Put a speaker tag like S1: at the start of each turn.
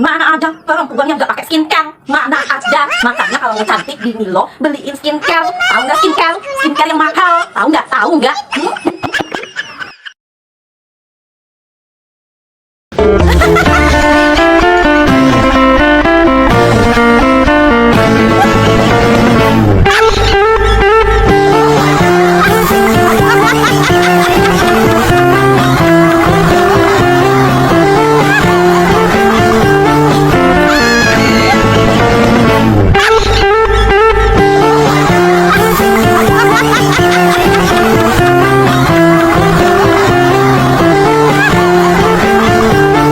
S1: Mana ada perempuan yang gak pakai skincare? Mana ada? Makanya kalau mau cantik di lo beliin skincare. Tahu nggak skincare? Skincare yang mahal. Tahu nggak? Tahu nggak? Hmm?